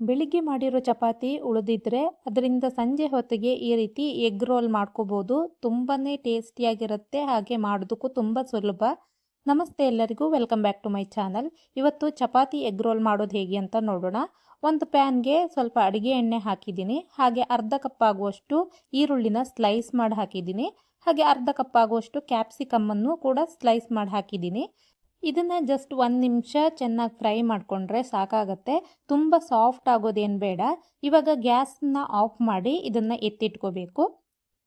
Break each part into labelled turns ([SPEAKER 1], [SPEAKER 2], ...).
[SPEAKER 1] ಬೆಳಿಗ್ಗೆ ಮಾಡಿರೋ ಚಪಾತಿ ಉಳಿದಿದ್ರೆ ಅದರಿಂದ ಸಂಜೆ ಹೊತ್ತಿಗೆ ಈ ರೀತಿ ಎಗ್ ರೋಲ್ ಮಾಡ್ಕೋಬೋದು. ತುಂಬಾ ಟೇಸ್ಟಿಯಾಗಿರುತ್ತೆ. ಹಾಗೆ ಮಾಡೋದಕ್ಕೂ ತುಂಬ ಸುಲಭ. ನಮಸ್ತೆ ಎಲ್ಲರಿಗೂ. Welcome back to my channel. ಇವತ್ತು ಚಪಾತಿ ಎಗ್ ರೋಲ್ ಮಾಡೋದು ಹೇಗೆ ಅಂತ ನೋಡೋಣ. ಒಂದು ಪ್ಯಾನ್ಗೆ ಸ್ವಲ್ಪ ಅಡುಗೆ ಎಣ್ಣೆ ಹಾಕಿದ್ದೀನಿ. ಹಾಗೆ ಅರ್ಧ ಕಪ್ ಆಗುವಷ್ಟು ಈರುಳ್ಳಿನ ಸ್ಲೈಸ್ ಮಾಡಿ ಹಾಕಿದ್ದೀನಿ. ಹಾಗೆ ಅರ್ಧ ಕಪ್ ಆಗುವಷ್ಟು ಕ್ಯಾಪ್ಸಿಕಮ್ಮನ್ನು ಕೂಡ ಸ್ಲೈಸ್ ಮಾಡಿ ಹಾಕಿದ್ದೀನಿ. ಇದನ್ನು ಜಸ್ಟ್ ಒಂದು ನಿಮಿಷ ಚೆನ್ನಾಗಿ ಫ್ರೈ ಮಾಡಿಕೊಂಡ್ರೆ ಸಾಕಾಗತ್ತೆ. ತುಂಬ ಸಾಫ್ಟ್ ಆಗೋದೇನು ಬೇಡ. ಇವಾಗ ಗ್ಯಾಸನ್ನ ಆಫ್ ಮಾಡಿ ಇದನ್ನು ಎತ್ತಿಟ್ಕೋಬೇಕು.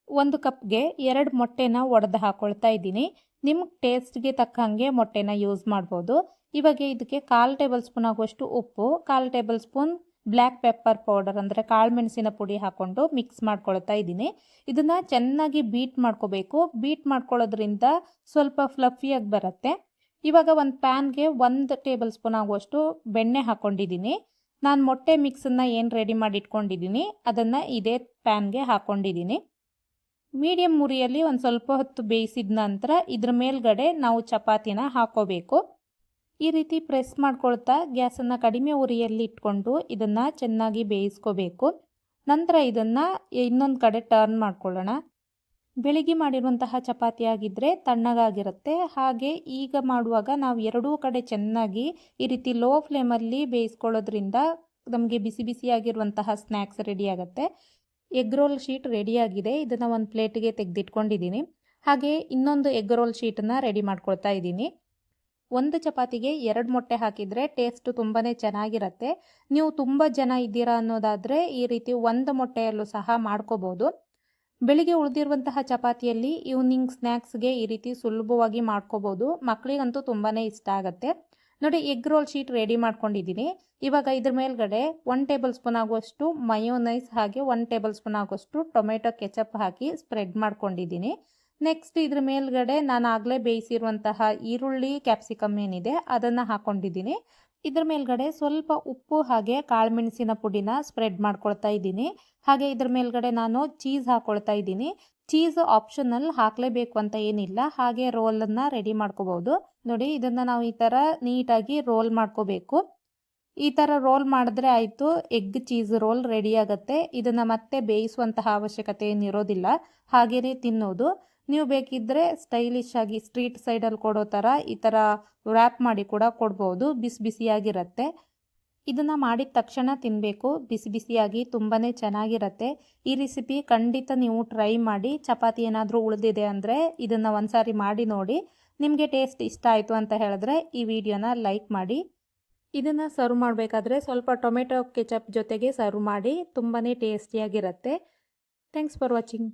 [SPEAKER 1] ಒಂದು ಕಪ್ಗೆ ಎರಡು ಮೊಟ್ಟೆನ ಒಡೆದು ಹಾಕ್ಕೊಳ್ತಾ ಇದ್ದೀನಿ. ನಿಮ್ಗೆ ಟೇಸ್ಟ್ಗೆ ತಕ್ಕಂಗೆ ಮೊಟ್ಟೆನ ಯೂಸ್ ಮಾಡ್ಬೋದು. ಇವಾಗ ಇದಕ್ಕೆ ಕಾಲು ಟೇಬಲ್ ಸ್ಪೂನ್ ಆಗುವಷ್ಟು ಉಪ್ಪು, ಕಾಲು tablespoon black pepper powder ಅಂದರೆ ಕಾಳು ಮೆಣಸಿನ ಪುಡಿ ಹಾಕ್ಕೊಂಡು ಮಿಕ್ಸ್ ಮಾಡ್ಕೊಳ್ತಾ ಇದ್ದೀನಿ. ಇದನ್ನು ಚೆನ್ನಾಗಿ ಬೀಟ್ ಮಾಡ್ಕೋಬೇಕು. ಬೀಟ್ ಮಾಡ್ಕೊಳ್ಳೋದ್ರಿಂದ ಸ್ವಲ್ಪ ಫ್ಲಫಿಯಾಗಿ ಬರುತ್ತೆ. ಇವಾಗ ಒಂದು ಪ್ಯಾನ್ಗೆ ಒಂದು ಟೇಬಲ್ ಸ್ಪೂನ್ ಆಗುವಷ್ಟು ಬೆಣ್ಣೆ ಹಾಕ್ಕೊಂಡಿದ್ದೀನಿ ನಾನು ಮೊಟ್ಟೆ ಮಿಕ್ಸನ್ನು ಏನು ರೆಡಿ ಮಾಡಿ ಇಟ್ಕೊಂಡಿದ್ದೀನಿ ಅದನ್ನು ಇದೇ ಪ್ಯಾನ್ಗೆ ಹಾಕ್ಕೊಂಡಿದ್ದೀನಿ ಮೀಡಿಯಮ್ ಮುರಿಯಲ್ಲಿ ಒಂದು ಸ್ವಲ್ಪ ಹೊತ್ತು ಬೇಯಿಸಿದ ನಂತರ ಇದ್ರ ಮೇಲ್ಗಡೆ ನಾವು ಚಪಾತಿನ ಹಾಕೋಬೇಕು. ಈ ರೀತಿ ಪ್ರೆಸ್ ಮಾಡ್ಕೊಳ್ತಾ ಗ್ಯಾಸನ್ನು ಕಡಿಮೆ ಉರಿಯಲ್ಲಿ ಇಟ್ಕೊಂಡು ಇದನ್ನು ಚೆನ್ನಾಗಿ ಬೇಯಿಸ್ಕೋಬೇಕು. ನಂತರ ಇದನ್ನು ಇನ್ನೊಂದು ಕಡೆ ಟರ್ನ್ ಮಾಡ್ಕೊಳ್ಳೋಣ. ಬೆಳಿಗ್ಗೆ ಮಾಡಿರುವಂತಹ ಚಪಾತಿ ಆಗಿದ್ದರೆ ತಣ್ಣಗಾಗಿರುತ್ತೆ. ಹಾಗೆ ಈಗ ಮಾಡುವಾಗ ನಾವು ಎರಡೂ ಕಡೆ ಚೆನ್ನಾಗಿ ಈ ರೀತಿ ಲೋ ಫ್ಲೇಮಲ್ಲಿ ಬೇಯಿಸ್ಕೊಳ್ಳೋದ್ರಿಂದ ನಮಗೆ ಬಿಸಿ ಬಿಸಿಯಾಗಿರುವಂತಹ ಸ್ನ್ಯಾಕ್ಸ್ ರೆಡಿ ಆಗುತ್ತೆ. ಎಗ್ ರೋಲ್ ಶೀಟ್ ರೆಡಿಯಾಗಿದೆ ಇದನ್ನು ಒಂದು ಪ್ಲೇಟಿಗೆ ತೆಗೆದಿಟ್ಕೊಂಡಿದ್ದೀನಿ ಹಾಗೆ ಇನ್ನೊಂದು ಎಗ್ ರೋಲ್ ಶೀಟನ್ನು ರೆಡಿ ಮಾಡ್ಕೊಳ್ತಾ ಇದ್ದೀನಿ. ಒಂದು ಚಪಾತಿಗೆ ಎರಡು ಮೊಟ್ಟೆ ಹಾಕಿದರೆ ಟೇಸ್ಟ್ ತುಂಬಾ ಚೆನ್ನಾಗಿರುತ್ತೆ. ನೀವು ತುಂಬ ಜನ ಇದ್ದೀರಾ ಅನ್ನೋದಾದರೆ ಈ ರೀತಿ ಒಂದು ಮೊಟ್ಟೆಯಲ್ಲೂ ಸಹ ಮಾಡ್ಕೋಬೋದು. ಬೆಳಿಗ್ಗೆ ಉಳಿದಿರುವಂತಹ ಚಪಾತಿಯಲ್ಲಿ ಈವ್ನಿಂಗ್ ಸ್ನ್ಯಾಕ್ಸ್ಗೆ ಈ ರೀತಿ ಸುಲಭವಾಗಿ ಮಾಡ್ಕೋಬೋದು. ಮಕ್ಕಳಿಗಂತೂ ತುಂಬಾ ಇಷ್ಟ ಆಗುತ್ತೆ. ನೋಡಿ ಎಗ್ ರೋಲ್ ಶೀಟ್ ರೆಡಿ ಮಾಡ್ಕೊಂಡಿದ್ದೀನಿ. ಇವಾಗ ಇದ್ರ ಮೇಲ್ಗಡೆ ಒನ್ ಟೇಬಲ್ ಸ್ಪೂನ್ ಆಗುವಷ್ಟು ಮಯೋನೈಸ್ ಹಾಗೆ ಒನ್ ಟೇಬಲ್ ಸ್ಪೂನ್ ಆಗುವಷ್ಟು ಟೊಮೆಟೊ ಕೆಚಪ್ ಹಾಕಿ ಸ್ಪ್ರೆಡ್ ಮಾಡ್ಕೊಂಡಿದ್ದೀನಿ. ನೆಕ್ಸ್ಟ್ ಇದ್ರ ಮೇಲ್ಗಡೆ ನಾನು ಆಗಲೇ ಬೇಯಿಸಿರುವಂತಹ ಈರುಳ್ಳಿ ಕ್ಯಾಪ್ಸಿಕಮ್ ಏನಿದೆ, ಅದನ್ನು ಹಾಕೊಂಡಿದ್ದೀನಿ. ಇದ್ರ ಮೇಲ್ಗಡೆ ಸ್ವಲ್ಪ ಉಪ್ಪು ಹಾಗೆ ಕಾಳುಮೆಣಸಿನ ಪುಡಿನ ಸ್ಪ್ರೆಡ್ ಮಾಡ್ಕೊಳ್ತಾ ಇದ್ದೀನಿ. ಹಾಗೆ ಇದ್ರ ಮೇಲ್ಗಡೆ ನಾನು ಚೀಸ್ ಹಾಕೊಳ್ತಾ ಇದ್ದೀನಿ. ಚೀಸ್ ಆಪ್ಷನಲ್ ಹಾಕಲೇಬೇಕು ಅಂತ ಏನಿಲ್ಲ. ಹಾಗೆ ರೋಲನ್ನು ರೆಡಿ ಮಾಡ್ಕೋಬಹುದು ನೋಡಿ, ಇದನ್ನು ನಾವು ಈ ಥರ ನೀಟಾಗಿ ರೋಲ್ ಮಾಡ್ಕೋಬೇಕು. ಈ ಥರ ರೋಲ್ ಮಾಡಿದ್ರೆ ಆಯಿತು ಎಗ್ ಚೀಸ್ ರೋಲ್ ರೆಡಿ ಆಗುತ್ತೆ. ಇದನ್ನು ಮತ್ತೆ ಬೇಯಿಸುವಂತಹ ಅವಶ್ಯಕತೆ ಏನಿರೋದಿಲ್ಲ. ಹಾಗೆಯೇ ತಿನ್ನೋದು. ನೀವು ಬೇಕಿದ್ದರೆ ಸ್ಟೈಲಿಶ್ ಆಗಿ ಸ್ಟ್ರೀಟ್ ಸೈಡಲ್ಲಿ ಕೊಡೋ ಥರ ಈ ಥರ ರ್ಯಾಪ್ ಮಾಡಿ ಕೂಡ ಕೊಡ್ಬೋದು. ಬಿಸಿ ಬಿಸಿಯಾಗಿರುತ್ತೆ. ಇದನ್ನು ಮಾಡಿದ ತಕ್ಷಣ ತಿನ್ನಬೇಕು ಬಿಸಿ ಬಿಸಿಯಾಗಿ ತುಂಬಾ ಚೆನ್ನಾಗಿರುತ್ತೆ. ಈ ರೆಸಿಪಿ ಖಂಡಿತ ನೀವು ಟ್ರೈ ಮಾಡಿ, ಚಪಾತಿ ಏನಾದರೂ ಉಳಿದಿದೆ ಅಂದರೆ ಇದನ್ನು ಒಂದು ಸಾರಿ ಮಾಡಿ ನೋಡಿ. ನಿಮಗೆ ಟೇಸ್ಟ್ ಇಷ್ಟ ಆಯಿತು ಅಂತ ಹೇಳಿದ್ರೆ ಈ ವಿಡಿಯೋನ ಲೈಕ್ ಮಾಡಿ. ಇದನ್ನು ಸರ್ವ್ ಮಾಡಬೇಕಾದ್ರೆ ಸ್ವಲ್ಪ ಟೊಮೆಟೊ ಕೆಚಪ್ ಜೊತೆಗೆ ಸರ್ವ್ ಮಾಡಿ. ತುಂಬಾ ಟೇಸ್ಟಿಯಾಗಿರುತ್ತೆ ಥ್ಯಾಂಕ್ಸ್ ಫಾರ್ ವಾಚಿಂಗ್